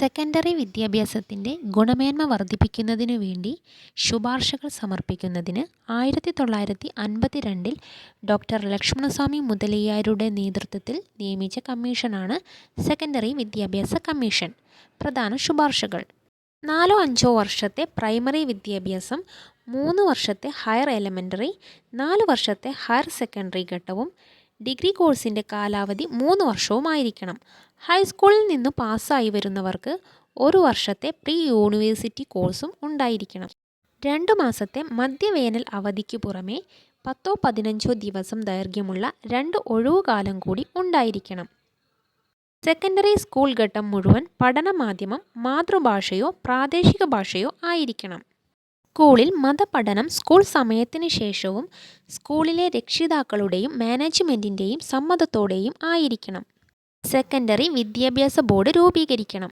Secondary വിദ്യാഭ്യാസത്തിന്റെ ഗുണമേന്മ വർദ്ധിപ്പിക്കുന്നതിനു വേണ്ടി ശുപാർശകൾ സമർപ്പിക്കുന്നതിന് ആയിരത്തി തൊള്ളായിരത്തി അൻപത്തി രണ്ടിൽ ഡോക്ടർ ലക്ഷ്മണസ്വാമി മുതലിയാരുടെ നേതൃത്വത്തിൽ നിയമിച്ച കമ്മീഷനാണ് സെക്കൻഡറി വിദ്യാഭ്യാസ കമ്മീഷൻ. പ്രധാന ശുപാർശകൾ. നാലോ അഞ്ചോ വർഷത്തെ പ്രൈമറി വിദ്യാഭ്യാസം മൂന്ന് വർഷത്തെ ഹയർ എലമെന്ററി നാല് വർഷത്തെ ഹയർ സെക്കൻഡറി ഘട്ടവും ഡിഗ്രി കോഴ്സിന്റെ കാലാവധി മൂന്ന് വർഷവുമായിരിക്കണം. ഹൈസ്കൂളിൽ നിന്ന് പാസ്സായി വരുന്നവർക്ക് ഒരു വർഷത്തെ പ്രീ യൂണിവേഴ്സിറ്റി കോഴ്സും ഉണ്ടായിരിക്കണം. രണ്ടു മാസത്തെ മധ്യവേനൽ അവധിക്ക് പുറമെ പത്തോ പതിനഞ്ചോ ദിവസം ദൈർഘ്യമുള്ള രണ്ട് ഒഴിവുകാലം കൂടി ഉണ്ടായിരിക്കണം. സെക്കൻഡറി സ്കൂൾ ഘട്ടം മുഴുവൻ പഠന മാധ്യമം മാതൃഭാഷയോ പ്രാദേശിക ഭാഷയോ ആയിരിക്കണം. സ്കൂളിൽ മതപഠനം സ്കൂൾ സമയത്തിന് ശേഷവും സ്കൂളിലെ രക്ഷിതാക്കളുടെയും മാനേജ്മെന്റിന്റെയും സമ്മതത്തോടെയും ആയിരിക്കണം. സെക്കൻഡറി വിദ്യാഭ്യാസ ബോർഡ് രൂപീകരിക്കണം.